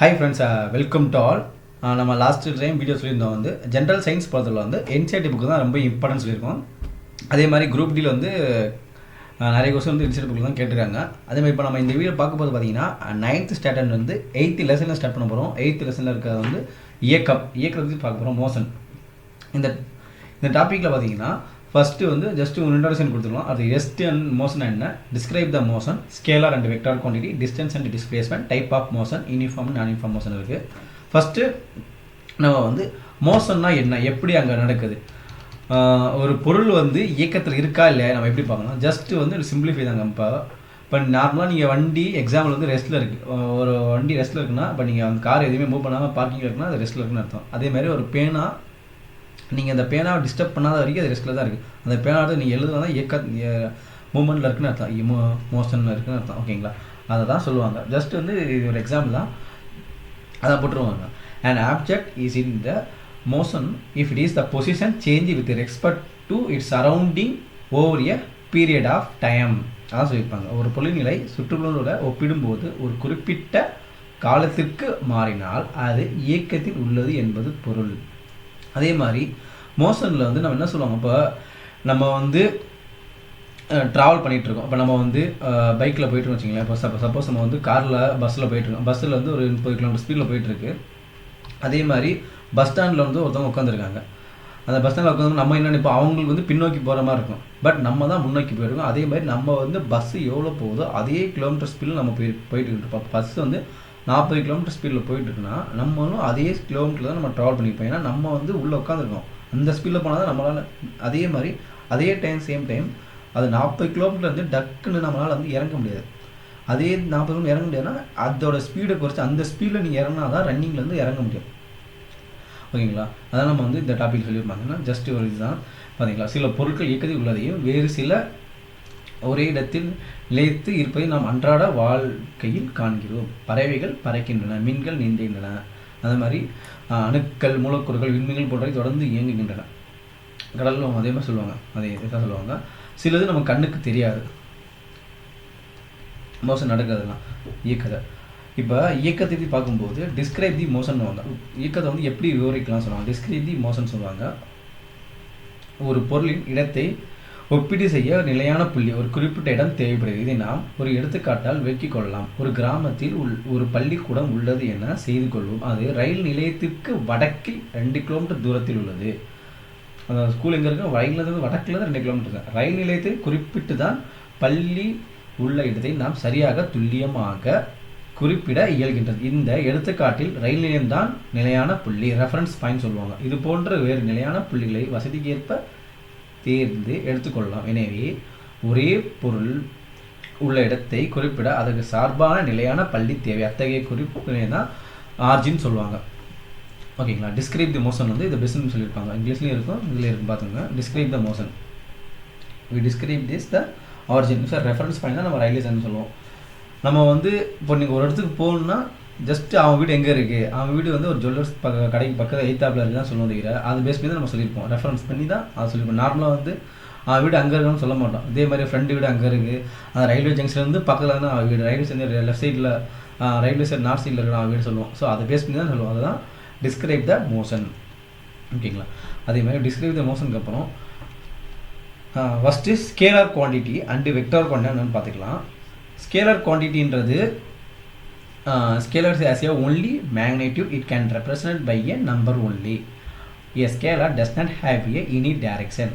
Hi friends welcome to all நம்ம last time video சொல்லியிருந்தோம் வந்து ஜென்ரல் சயின்ஸ் படத்தில் வந்து என்சிஆர்டி புக்கு தான் ரொம்ப இம்பார்ட்டன்ஸ் சொல்லியிருக்கோம். அதே மாதிரி குரூப் டியில் வந்து uh, நிறைய கொஸ்டின் வந்து என்சிஆர்டி புக்கில் தான் கேட்டிருக்காங்க. அதே மாதிரி இப்போ நம்ம இந்த வீடியோ பார்க்கும்போது பார்த்தீங்கன்னா நைன்த் uh, ஸ்டாண்டர்ட் வந்து எயித்து லெசனில் ஸ்டார்ட் பண்ண போகிறோம் எயித்து லெசனில் இருக்கிறது வந்து இயக்கம். இயக்கத்தை பார்க்க போகிறோம் மோஷன் இந்த இந்த டாப்பிக்கில் பார்த்தீங்கன்னா ஃபஸ்ட்டு வந்து ஜஸ்ட் ஒரு இன்ட்ரடக்ஷன் கொடுத்துக்கலாம் அது எஸ்ட் அண்ட் மோஷன் என்ன? Describe the motion scalar and vector quantity distance and displacement type of motion uniform non uniform motion இருக்குது ஃபஸ்ட்டு நம்ம வந்து மோஷன்னா என்ன? எப்படி அங்கே நடக்குது? ஒரு பொருள் வந்து இயக்கத்தில் இருக்கா இல்லையா? நம்ம எப்படி பார்க்கணும்? ஜஸ்ட்டு வந்து சிம்பிளிஃபை தாங்க இப்போ இப்போ நார்மலாக நீங்கள் வண்டி எக்ஸாம்பிள் வந்து ரெஸ்ட்டில் இருக்குது ஒரு வண்டி ரெஸ்ட்டில் இருக்குன்னா இப்போ நீங்கள் அந்த கார் எதுவுமே மூவ் பண்ணாமல் பார்க்கிங் இருக்குன்னா அது ரெஸ்ட்டில் இருக்குன்னு அர்த்தம். அதே மாதிரி ஒரு பேனா நீங்கள் அந்த பேனாவை டிஸ்டர்ப் பண்ணாத வரைக்கும் அது ரிஸ்கில் தான் இருக்குது அந்த பேனாவை நீங்கள் எழுதுனா தான் இயக்க மூமெண்ட்டில் இருக்குன்னு அர்த்தம். இமோ மோஷனில் இருக்குன்னு அர்த்தம். ஓகேங்களா அதை தான் சொல்லுவாங்க. ஜஸ்ட் வந்து இது ஒரு எக்ஸாம்பிள் தான். அதை போட்டுருவாங்க. And object is in the motion if it is the position change with respect to its surrounding over a period of time அதான் சொல்லியிருப்பாங்க. ஒரு பொருள்நிலை சுற்றுப்புறங்களோட ஒப்பிடும்போது ஒரு குறிப்பிட்ட காலத்திற்கு மாறினால் அது இயக்கத்தில் உள்ளது என்பது பொருள். அதே மாதிரி மோஷனில் வந்து நம்ம என்ன சொல்லுவாங்க? இப்போ நம்ம வந்து ட்ராவல் பண்ணிகிட்டு இருக்கோம் இப்போ நம்ம வந்து பைக்கில் போயிட்டு வச்சுங்களேன் இப்போ சப்போ சப்போஸ் நம்ம வந்து காரில் பஸ்ஸில் போயிட்டுருக்கோம். பஸ்ஸில் வந்து ஒரு முப்பது கிலோமீட்டர் ஸ்பீடில் போயிட்டுருக்கு. அதே மாதிரி பஸ் ஸ்டாண்டில் வந்து ஒருத்தவங்க உட்காந்துருக்காங்க அந்த பஸ் ஸ்டாண்டில் உட்காந்து நம்ம என்ன நினைப்போம்? அவங்களுக்கு வந்து பின்னோக்கி போகிற மாதிரி இருக்கும். பட் நம்ம தான் முன்னோக்கி போயிருக்கோம். அதே மாதிரி நம்ம வந்து பஸ்ஸு எவ்வளோ போகுதோ அதே கிலோமீட்டர் ஸ்பீடில் நம்ம போய் போயிட்டு இருப்போம். பஸ் வந்து நாற்பது கிலோமீட்டர் ஸ்பீடில் போயிட்டுருக்குன்னா நம்மளும் அதே கிலோமீட்டர் தான் நம்ம ட்ராவல் பண்ணிப்போம் ஏன்னா நம்ம வந்து உள்ளே உட்காந்துருக்கோம் அந்த ஸ்பீடில் போனால் தான் நம்மளால் அதே மாதிரி அதே டைம் சேம் டைம் அது நாற்பது கிலோமீட்டர் வந்து டக்குன்னு நம்மளால் வந்து இறங்க முடியாது. அதே நாற்பது கிலோமீட்டர் இறங்க முடியாதுன்னா அதோட ஸ்பீடை குறைச்சி அந்த ஸ்பீடில் நீங்கள் இறங்கினா தான் ரன்னிங்லேருந்து இறங்க முடியும். ஓகேங்களா? அதான் நம்ம வந்து இந்த டாபிக் சொல்லியிருப்பாங்கன்னா ஜஸ்ட் ஒரு இதுதான். பார்த்தீங்களா சில பொருட்கள் இயக்கத்தில் உள்ளதையும் வேறு சில ஒரே இடத்தில் நிலைத்து இருப்பதை நாம் அன்றாட வாழ்க்கையில் காண்கிறோம். பறவைகள் பறக்கின்றன மீன்கள் நீந்துகின்றன. அது மாதிரி அணுக்கள் மூலக்கூறுகள் விண்மீன்கள் போன்றவை தொடர்ந்து இயங்குகின்றன. கடலில் அதே மாதிரி சொல்லுவாங்க. அதே இதான் சொல்லுவாங்க. சிலது நம்ம கண்ணுக்கு தெரியாது. மோசம் நடக்கிறதுலாம் இயக்கத்தை இப்போ இயக்கத்தை பற்றி பார்க்கும்போது டிஸ்கிரைப் தி மோஷன் வாங்க. இயக்கத்தை வந்து எப்படி விவரிக்கலாம் சொல்லுவாங்க. டிஸ்கிரைப் தி மோஷன் சொல்லுவாங்க. ஒரு பொருளின் இடத்தை ஒப்பீடு செய்ய நிலையான புள்ளி ஒரு குறிப்பிட்ட இடம் தேவைப்படுகிறது. இதை நாம் ஒரு எடுத்துக்காட்டால் விளக்கிக் கொள்ளலாம். ஒரு கிராமத்தில் உள் ஒரு பள்ளிக்கூடம் உள்ளது என செய்து கொள்வோம். அது ரயில் நிலையத்திற்கு வடக்கில் ரெண்டு கிலோமீட்டர் தூரத்தில் உள்ளது. அந்த ஸ்கூல் எங்கே இருக்கு? ரயிலிருந்து வடக்கில் தான் ரெண்டு கிலோமீட்டர் ரயில் நிலையத்தை குறிப்பிட்டு தான் பள்ளி உள்ள இடத்தை நாம் சரியாக துல்லியமாக குறிப்பிட இயல்கின்றது. இந்த எடுத்துக்காட்டில் ரயில் நிலையம் தான் நிலையான புள்ளி ரெஃபரன்ஸ் பாயிண்ட் சொல்லுவாங்க. இது போன்ற வேறு நிலையான புள்ளிகளை வசதிக்கேற்ப தேர்ந்து எடுத்துக்கொள்ளலாம். எனவே ஒரே பொருள் உள்ள இடத்தை குறிப்பிட அதற்கு சார்பான நிலையான பள்ளி தேவை. அத்தகைய குறிப்பு தான் ஆர்ஜின்னு சொல்லுவாங்க. ஓகேங்களா டிஸ்கிரைப் தி மோஷன் வந்து இது பெஸ்ட்னு சொல்லியிருப்பாங்க. இங்கிலீஷ்லேயும் இருக்கும் இதில் இருக்கும் பார்த்துங்க describe the motion we describe this the origin sir reference பண்ணி தான் நம்ம ரயில்வே சொல்லுவோம். நம்ம வந்து இப்போ நீங்கள் ஒரு இடத்துக்கு போகணுன்னா ஜஸ்ட் அவன் வீடு எங்கே இருக்குது அவன் வீடு வந்து ஒரு ஜுவல்லர்ஸ் பக்க கடைக்கு பக்கத்தில் எய்த்தாப்பில் இருக்குதான் சொல்லுவோம் தவிர அது பேஸ் பண்ணி தான் நம்ம சொல்லியிருப்போம். ரெஃபரன்ஸ் பண்ணி தான் அதை சொல்லியிருப்போம். நார்மலாக வந்து அவன் வீடு அங்கே இருக்கான்னு சொல்ல மாட்டோம். இதே மாதிரி ஃப்ரெண்டு வீடு அங்கே இருக்குது அந்த ரயில்வே ஜங்ஷன்லேருந்து பக்கத்தில் தான் அவன் வீடு. ரயில்வே ஸ்டேஷன் லெஃப்ட் சைடில் ரயில்வே சைடு நார்த் சைடில் இருக்கிற அவன் வீடு சொல்லுவோம். ஸோ அதை பேஸ் பண்ணி தான் சொல்லுவோம். அதுதான் டிஸ்கிரைப் த மோஷன் ஓகேங்களா அதே மாதிரி டிஸ்கிரைப் த மோஷனுக்கு அப்புறம் first scalar quantity and vector quantity என்னென்னு பார்த்துக்கலாம். Scalar குவான்டிட்டின்றது scalar as a only magnitude it can represent by a number only a scalar does not have a any direction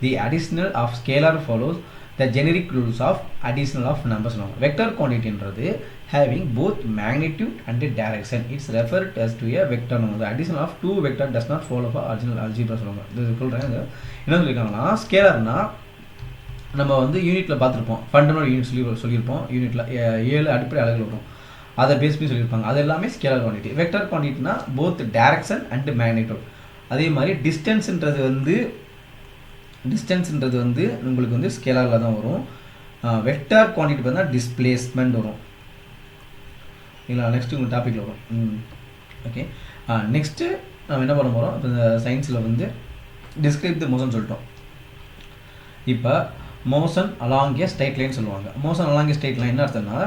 the additional of scalar follows the generic rules of additional of numbers சொல்லுவாங்க vector குவான்டிட்டின்றது having both magnitude and direction it's referred as to a vector the addition of two vector does not follow for original algebra சொல்லுவாங்க இது சொல்கிறேன் என்ன சொல்லியிருக்காங்கன்னா ஸ்கேலர்னா நம்ம வந்து யூனிட்டில் பார்த்துருப்போம் ஃபண்டமெண்டல் யூனிட் சொல்லி சொல்லியிருப்போம் யூனிட்டில் ஏழு அடிப்படை அலகுகள் வரும் அதை பேஸ் பண்ணி சொல்லியிருப்பாங்க. அது எல்லாமே ஸ்கேலர் குவான்டிட்டி வெக்டர் குவான்டிட்டினா போத் டேரக்ஷன் அண்ட் மேக்னிடியூட் அதே மாதிரி டிஸ்டன்ஸுன்றது வந்து டிஸ்டன்ஸுன்றது வந்து உங்களுக்கு வந்து ஸ்கேலரில் தான் வரும். வெக்டார் குவான்டிட்டி பார்த்தா டிஸ்பிளேஸ்மெண்ட் வரும். இல்லைங்களா? நெக்ஸ்ட் உங்கள் டாப்பிக்கில் வரும். ம். ஓகே நெக்ஸ்ட்டு நம்ம என்ன பண்ண போகிறோம் இப்போ இந்த சயின்ஸில் வந்து டிஸ்கிரைப் த மோஷன் சொல்லிட்டோம். இப்போ motion along a straight line சொல்லுவாங்க. Motion along a straight line என்ன அர்த்தம்னா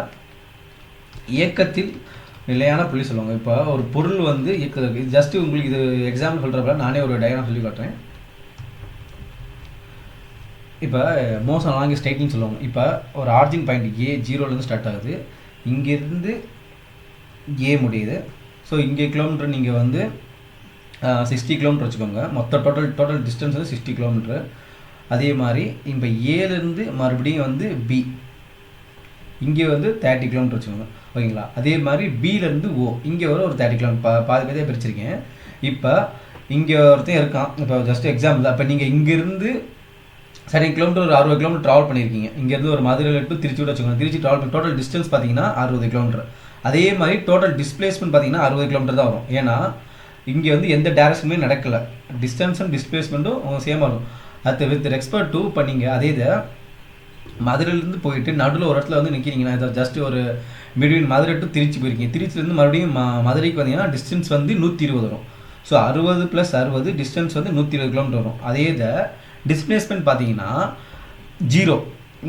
இயக்கத்தில் நிலையான புள்ளி சொல்லுவாங்க. இப்போ ஒரு பொருள் வந்து இயக்குதல் இது ஜஸ்ட் உங்களுக்கு இது எக்ஸாம்பிள் சொல்கிறப்ப நானே ஒரு டயக்ராம் சொல்லி காட்டுறேன். இப்போ மோசம் லாங் ஸ்ட்ரைட்டிங் சொல்லுவாங்க. இப்போ ஒரு ஆர்ஜின் பாயிண்ட் ஏ ஜீரோலேருந்து ஸ்டார்ட் ஆகுது. இங்கேருந்து ஏ முடியுது. ஸோ இங்கே கிலோமீட்டர் நீங்கள் வந்து சிக்ஸ்டி கிலோமீட்டர் வச்சுக்கோங்க. மொத்த டோட்டல் டோட்டல் டிஸ்டன்ஸ் வந்து சிக்ஸ்டி கிலோமீட்டர் அதே மாதிரி இப்போ ஏலேருந்து மறுபடியும் வந்து பி இங்கே வந்து தேர்ட்டி கிலோமீட்டர் வச்சுக்கோங்க. ஓகேங்களா? அதே மாதிரி பிலேருந்து ஓ இங்கே வர ஒரு தேர்ட்டி கிலோமீட்டர் பா பாதி பாதியாக பிரிச்சிருக்கேன். இப்போ இங்கே ஒருத்தன் இருக்கான். இப்போ ஜஸ்ட் எக்ஸாம்பிள் அப்போ நீங்கள் இங்கேருந்து சரி கிலோமீட்டர் ஒரு அறுபது கிலோமீட்டர் ட்ராவல் பண்ணியிருக்கீங்க. இங்கேருந்து ஒரு மதுரையில் டு திருச்சி விட வச்சுக்கோங்க. திருச்சி ட்ராவல் பண்ணி டோட்டல் டிஸ்டன்ஸ் பார்த்தீங்கன்னா அறுபது கிலோமீட்டர் அதே மாதிரி டோட்டல் டிஸ்பிளேஸ்மெண்ட் பார்த்தீங்கன்னா அறுபது கிலோமீட்டர் தான் வரும். ஏன்னா இங்கே வந்து எந்த டேரக்ஷனுமே நடக்கலை. டிஸ்டன்ஸும் டிஸ்பிளேஸ்மெண்ட்டும் சேமாக இருக்கும். அது வித் ரெஸ்பெக்ட் டு இப்போ நீங்கள் அதே இதை மதுரையிலேருந்து போயிட்டு நடுவில் ஒரு இடத்துல வந்து நிற்கிறீங்கன்னா இதை ஜஸ்ட் ஒரு மிடில் மதுரை டு திருச்சி போயிருக்கீங்க. திருச்சிலேருந்து மறுபடியும் ம மதுரைக்கு வந்தீங்கன்னா டிஸ்டன்ஸ் வந்து நூற்றி இருபது வரும். ஸோ அறுபது ப்ளஸ் அறுபது டிஸ்டன்ஸ் வந்து நூற்றி இருபது கிலோமீட்டர் வரும். அதே இதை டிஸ்பிளேஸ்மெண்ட் பார்த்தீங்கன்னா ஜீரோ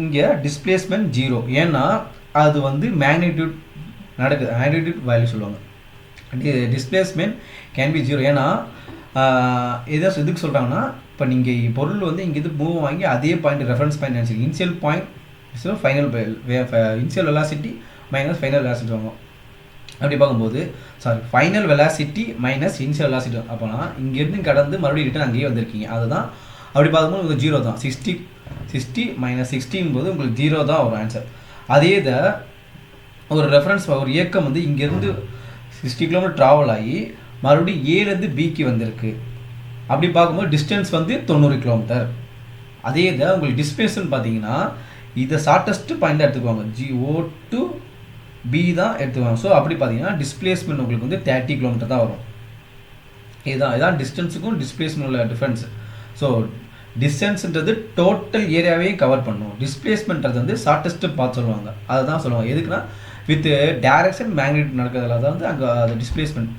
இங்கே டிஸ்பிளேஸ்மெண்ட் ஜீரோ ஏன்னா அது வந்து மேக்னிடியூட் நடக்குது. மேக்னிடியூட் வேல்யூ சொல்லுவாங்க. டிஸ்பிளேஸ்மெண்ட் கேன் பி ஜீரோ ஏன்னா எதை எதுக்கு சொல்கிறாங்கன்னா இப்போ நீங்கள் பொருள் வந்து இங்கே இது மூவ் வாங்கி அதே பாயிண்ட் ரெஃபரன்ஸ் பாயிண்ட் நினச்சிங்க initial point final initial velocity minus final velocity வாங்கும் அப்படி பார்க்கும்போது sorry final velocity minus initial velocity அப்போனா இங்கேருந்து கடந்து மறுபடியும் ரிட்டன் அங்கேயே வந்திருக்கீங்க. அதுதான் அப்படி பார்க்கும்போது உங்களுக்கு ஜீரோ தான். சிக்ஸ்டி சிக்ஸ்டி மைனஸ் சிக்ஸ்டின் போது உங்களுக்கு ஜீரோ தான் வரும் ஆன்சர் அதே இதை ஒரு ரெஃபரன்ஸ் ஒரு இயக்கம் வந்து இங்கேருந்து சிக்ஸ்டி கிலோமீட்டர் ட்ராவல் ஆகி மறுபடியும் ஏலேருந்து பிக்கு வந்திருக்கு. அப்படி பார்க்கும்போது டிஸ்டன்ஸ் வந்து தொண்ணூறு கிலோமீட்டர் அதே இதை உங்களுக்கு டிஸ்பிளேஸ்மெண்ட் பார்த்தீங்கன்னா இதை ஷார்ட்டஸ்ட் பாயிண்டாக எடுத்துக்குவாங்க. ஜி ஓ டு பி தான் எடுத்துக்குவாங்க. ஸோ அப்படி பார்த்தீங்கன்னா டிஸ்பிளேஸ்மெண்ட் உங்களுக்கு வந்து தேர்ட்டி கிலோமீட்டர் தான் வரும். இதுதான் இதான் டிஸ்டன்ஸுக்கும் டிஸ்பிளேஸ்மெண்ட் உள்ள டிஃப்ரென்ஸ் ஸோ டிஸ்டன்ஸ்ன்றது டோட்டல் ஏரியாவையும் கவர் பண்ணும். டிஸ்பிளேஸ்மெண்ட்றது வந்து ஷார்ட்டஸ்ட்டு பார்த்து சொல்லுவாங்க. அதை தான் சொல்லுவாங்க. எதுக்குன்னா வித் டேரக்ஷன் மேக்னெட் நடக்கிறதுல தான் வந்து அங்கே அது டிஸ்பிளேஸ்மெண்ட்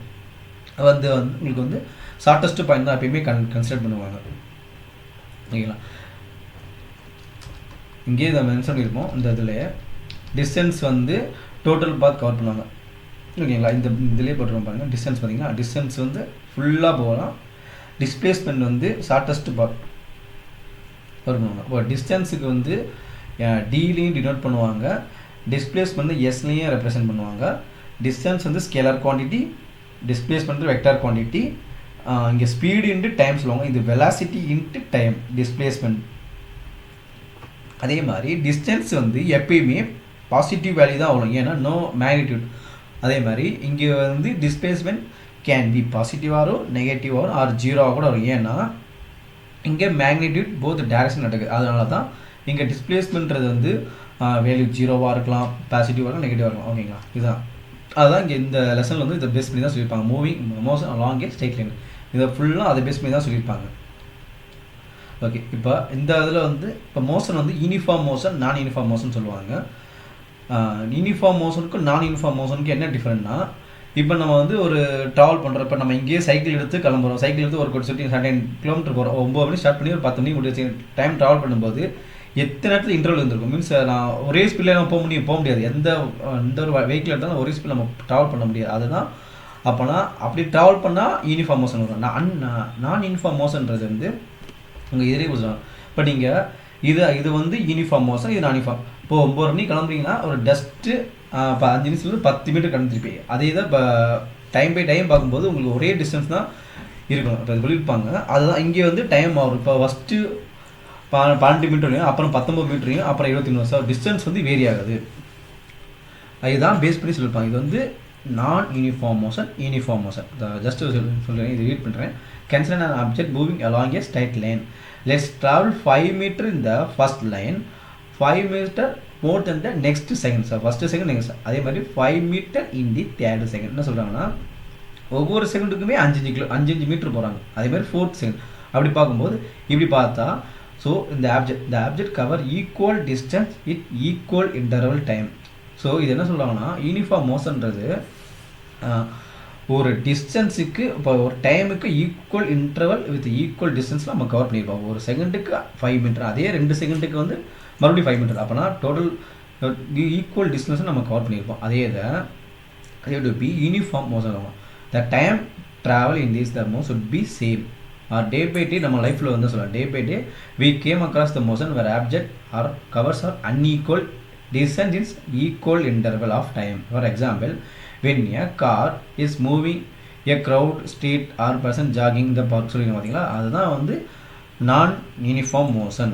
வந்து வந்து உங்களுக்கு வந்து ஷார்ட்டஸ்ட் பாயிண்ட் தான் எப்பயுமே கன் கன்சிடர் பண்ணுவாங்க. ஓகேங்களா? இங்கேயே இதை மென்ஷன் பண்ணியிருப்போம். இந்த இதில் டிஸ்டன்ஸ் வந்து டோட்டல் பாத் கவர் பண்ணுவாங்க. ஓகேங்களா? இந்த இதிலே போட்டுருவோம் பாருங்கள் டிஸ்டன்ஸ் பார்த்தீங்கன்னா டிஸ்டன்ஸ் வந்து ஃபுல்லாக போகலாம். டிஸ்பிளேஸ்மெண்ட் வந்து ஷார்ட்டஸ்ட் பாத் கவர் பண்ணுவாங்க. இப்போ டிஸ்டன்ஸுக்கு வந்து டிலையும் டினோட் பண்ணுவாங்க. டிஸ்பிளேஸ்மெண்ட் வந்து எஸ்லேயும் ரெப்ரசென்ட் பண்ணுவாங்க. டிஸ்டன்ஸ் வந்து scalar quantity displacement vector quantity இங்கே ஸ்பீடு இன்ட்டு டைம் சொல்லுவாங்க. இது வெலாசிட்டி இன்ட்டு டைம் டிஸ்பிளேஸ்மெண்ட் அதே மாதிரி டிஸ்டன்ஸ் வந்து எப்பயுமே பாசிட்டிவ் வேல்யூ தான் வரும். ஏன்னா நோ மேக்னிடியூட் அதே மாதிரி இங்கே வந்து டிஸ்பிளேஸ்மெண்ட் கேன் பி பாசிட்டிவாக வரும் நெகட்டிவாக வரும் ஆர் ஜீரோவாக கூட வரும். ஏன்னா இங்கே மேக்னிடியூட் போத் டேரக்ஷன் நடக்குது. அதனால தான் இங்கே டிஸ்பிளேஸ்மெண்ட்றது வந்து வேல்யூ ஜீரோவாக இருக்கலாம் பாசிட்டிவாக இருக்கலாம் நெகட்டிவாக இருக்கலாம். ஓகேங்களா? இதுதான். அதுதான் இங்கே இந்த லெசனில் வந்து இதை பேஸ் பண்ணி தான் சொல்லியிருப்பாங்க. Moving motion along a straight line இதை ஃபுல்லாக அதை பேஸ் பண்ணி தான் சொல்லியிருப்பாங்க. ஓகே இப்போ இந்த இதில் வந்து இப்போ மோஷன் வந்து uniform motion non uniform motion சொல்லுவாங்க. யூனிஃபார்ம் மோஷனுக்கும் நான் யூனிஃபார்ம் மோஷனுக்கு என்ன டிஃப்ரெண்ட்னா இப்போ நம்ம வந்து ஒரு ட்ராவல் பண்ணுறப்ப நம்ம இங்கேயே சைக்கிள் எடுத்து கிளம்புறோம். சைக்கிள் எடுத்து ஒரு கொடி சுற்றி சர்டன் கிலோமீட்டர் போகிறோம் ஒம்பது மணி ஸ்டார்ட் பண்ணி ஒரு பத்து மணி முடிச்சு டைம் ட்ராவல் பண்ணும்போது எத்தனை இடத்துல இன்டர்வல் இருந்திருக்கும்? மீன்ஸ் நான் ஒரே ஸ்பீடில் நம்ம போக முடியும் போக முடியாது. எந்த எந்த ஒரு வெஹிக்கிள் எடுத்தாலும் ஒரே ஸ்பீடில் நம்ம ட்ராவல் பண்ண முடியாது. அதுதான் அப்போனா அப்படி ட்ராவல் பண்ணால் யூனிஃபார்ம் மோஷன் வரும். நான் நான் யூனிஃபார்ம் மோஷன்றது வந்து உங்கள் எதிரே புரிஞ்சுக்கலாம் இப்போ நீங்கள் இது இது வந்து யூனிஃபார்ம் மோஷன் இது நான் யூனிஃபார்ம் இப்போ ஒம்பது மணி கிளம்புறீங்கன்னா ஒரு டஸ்ட்டு இப்போ அஞ்சு நிமிஷத்துலேருந்து பத்து மீட்டர் கடந்துருப்பீங்க அதே தான் இப்போ டைம் பை டைம் பார்க்கும்போது உங்களுக்கு ஒரே டிஸ்டன்ஸ் தான் இருக்கும் இப்போ சொல்லியிருப்பாங்க. அதுதான் இங்கே வந்து டைம் ஆகும் இப்போ ஃபஸ்ட்டு பன்னெண்டு மீட்டர்லையும் அப்புறம் பத்தொம்பது மீட்டரையும் அப்புறம் இருபத்தி மூணு. வருஷம் டிஸ்டன்ஸ் வந்து வேரி ஆகுது இதுதான் பேஸ் பண்ணி சொல்லியிருப்பாங்க. இது வந்து non uniform motion uniform motion just சொல்கிறேன் இது ரீட் பண்ணுறேன் consider and object moving along a straight line. Let's travel 5 meter in the first line. 5 meter more than the next sir first second next அதே மாதிரி five metre in the third second என்ன சொல்கிறாங்கன்னா ஒவ்வொரு செகண்டுக்குமே அஞ்சு அஞ்சு kilo அஞ்சு அஞ்சு metre போகிறாங்க அதே மாதிரி ஃபோர்த் செகண்ட் அப்படி பார்க்கும்போது இப்படி பார்த்தா ஸோ இந்த ஆப்ஜெக்ட் இந்த object cover equal distance it equal interval time so இது என்ன சொல்லுவாங்கன்னா யூனிஃபார்ம் மோஷன்றது ஒரு டிஸ்டன்ஸுக்கு இப்போ ஒரு டைமுக்கு ஈக்குவல் இன்டர்வல் வித் ஈக்குவல் டிஸ்டன்ஸில் நம்ம கவர் பண்ணியிருப்போம் ஒரு செகண்டுக்கு ஃபைவ் மீட்டர் அதே ரெண்டு செகண்டுக்கு வந்து மறுபடியும் ஃபைவ் மீட்டர் அப்போனா டோட்டல் ஈக்குவல் டிஸ்டன்ஸை நம்ம கவர் பண்ணியிருப்போம் அதே இதை அதே be uniform motion the time travel in time travel in would be same or day by day நம்ம லைஃப்பில் வந்து சொல்லலாம் day by day we came across the motion where object are covers are unequal distance in equal interval of time for example when a car is moving a crowd street or person jogging the park சொல்லிங்க பார்த்தீங்களா அதுதான் வந்து non uniform motion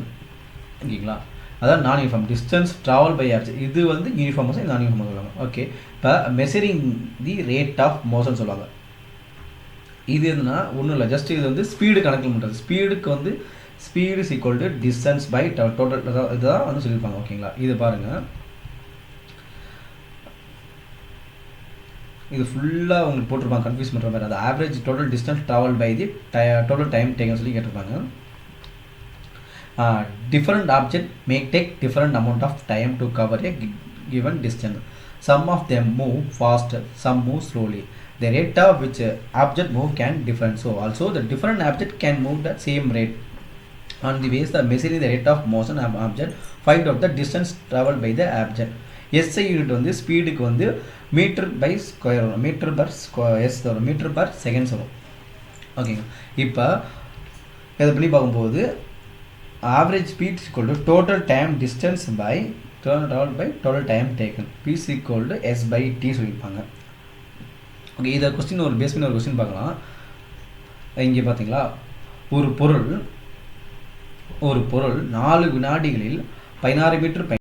ஓகேங்களா அதான் non uniform distance travel by object இது வந்து uniform motion non uniform சொல்லுவாங்க okay இப்போ measuring the rate of motion சொல்லுவாங்க இது எதுனா ஒன்றும் இல்லை. ஜஸ்ட் இது வந்து ஸ்பீடு கணக்கில் பண்ணுறது ஸ்பீடுக்கு வந்து speed is equal to distance by total இதுதான் வந்து சொல்லியிருப்பாங்க. ஓகேங்களா இது பாருங்கள் இது ஃபுல்லாக உங்களுக்கு போட்டிருப்பாங்க. கன்ஃபியூஸ் பண்ணுற மாதிரி. அது average total distance travel by the total time taken சொல்லி கேட்டிருப்பாங்க. Different object make take different amount of time to cover a given distance. Some of them move faster, some move slowly. The rate of which object move can differ. So also the different object can move the same rate. On the base the measuring the rate of motion of object, find out the distance traveled by the object. SI unit வந்து ஸ்பீடுக்கு வந்து metre by square வரும் metre per S வரும் metre per seconds வரும் ஓகேங்க இப்போ இதை பண்ணி பார்க்கும்போது average speed is equal to total time distance by turn by by time time பிசி கோல்டு எஸ் பை டி சொல்லியிருப்பாங்க. ஓகே இதை கொஸ்டின் ஒரு பேஸ் பண்ணி ஒரு கொஸ்டின் பார்க்கலாம். இங்கே பார்த்தீங்களா? ஒரு பொருள் ஒரு பொருள் நாலு வினாடிகளில் பதினாறு மீட்டர்